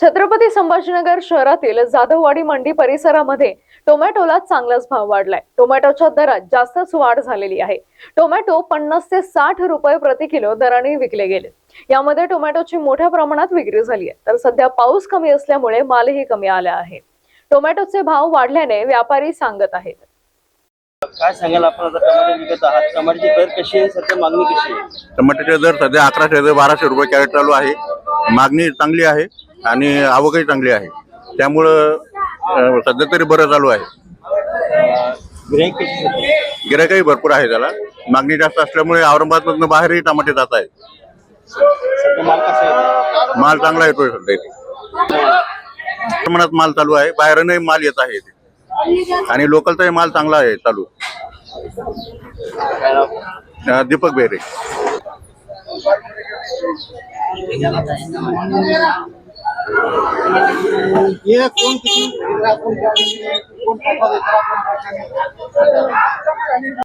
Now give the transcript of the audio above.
छत्रपती संभाजीनगर शहरातील जाधववाडी मंडी परिसरामध्ये टोमॅटोला चांगलाच भाव वाढलाय. टोमॅटोच्या दरात जास्तच वाढ झालेली आहे. टोमॅटो पन्नास ते साठ रुपये प्रति किलो दराने विकले गेले. यामध्ये टोमॅटोची मोठ्या प्रमाणात विक्री झाली आहे. तर सध्या पाऊस कमी असल्यामुळे मालही कमी आला आहे. टोमॅटोचे भाव वाढल्याने व्यापारी सांगत आहेत. काय सांगाल आपण आता टमाटे विकत आहात? टमाट्याची दर कशी आहे? सध्या मागणी कशी आहे? टमाट्याचे दर सध्या अकराशे ते बाराशे रुपये कॅरेट चालू आहे. मागणी चांगली आहे आणि आवकही चांगली आहे. त्यामुळं सध्या तरी बरं चालू आहे. गिरायकही भरपूर आहे त्याला. मागणी जास्त असल्यामुळे औरंगाबादमधनं बाहेरही टमाटे जात आहेत. माल आहे माल चांगला येतोय सध्या इथे. प्रमाणात माल चालू आहे. बाहेरूनही माल येत आहे इथे. आणि लोकलचाही माल चांगला आहे चालू. दीपक बेहरे ये कौन किसी कौन कौन